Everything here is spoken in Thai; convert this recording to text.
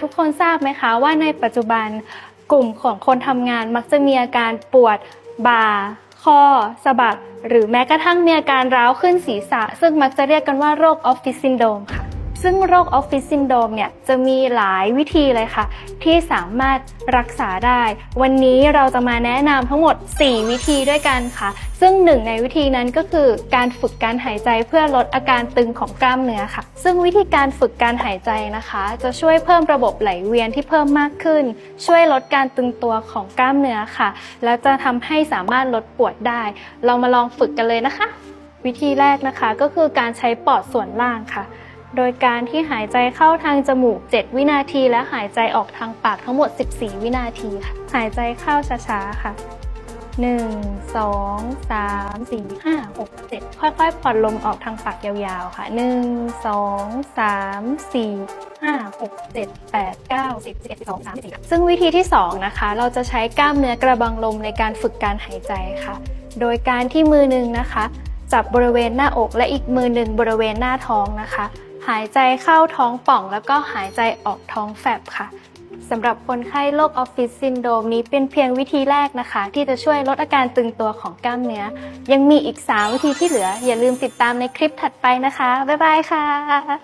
ทุกคนทราบไหมคะว่าในปัจจุบันกลุ่มของคนทำงานมักจะมีอาการปวดบ่าข้อสะบักหรือแม้กระทั่งมีอาการร้าวขึ้นศีรษะ ซึ่งมักจะเรียกกันว่าโรคออฟฟิศซินโดรมค่ะ ซึ่งโรคออฟฟิศซินโดมเนี่ยจะมีหลายวิธีเลยค่ะ ที่สามารถรักษาได้ วันนี้เราจะมาแนะนำทั้งหมด 4 วิธีด้วยกันค่ะ ซึ่งหนึ่งในวิธีนั้นก็คือการฝึกการหายใจเพื่อลดอาการตึงของกล้ามเนื้อค่ะ ซึ่งวิธีการฝึกการหายใจนะคะ จะช่วยเพิ่มระบบไหลเวียนที่เพิ่มมากขึ้น ช่วยลดการตึงตัวของกล้ามเนื้อค่ะ แล้วจะทำให้สามารถลดปวดได้ เรามาลองฝึกกันเลยนะคะ วิธีแรกนะคะก็คือการใช้ปอดส่วนล่างค่ะ โดยการที่หายใจเข้าทางจมูก 7 วินาที และหายใจออกทางปากทั้งหมด 14 วินาทีค่ะหายใจเข้าช้าๆค่ะ 1 2 3 4 5 6 7 ค่อยๆผ่อนลมออกทางปากยาวๆค่ะ 1 2 3 4 5 6 7 8 9 10 11 12 13 14ซึ่งวิธีที่ 2 นะคะ เราจะใช้กล้ามเนื้อกระบังลมในการฝึกการหายใจค่ะ โดยการที่มือหนึ่งนะคะ จับบริเวณหน้าอกและอีกมือหนึ่งบริเวณหน้าท้องนะคะ หายใจเข้าท้องป่อง แล้วก็หายใจออกท้องแฟบค่ะสำหรับคนไข้โรคออฟฟิศซินโดมนี้เป็นเพียงวิธีแรกนะคะ ที่จะช่วยลดอาการตึงตัวของกล้ามเนื้อ ยังมีอีก 3 วิธีที่เหลือ อย่าลืมติดตามในคลิปถัดไปนะคะ บ๊ายบายค่ะ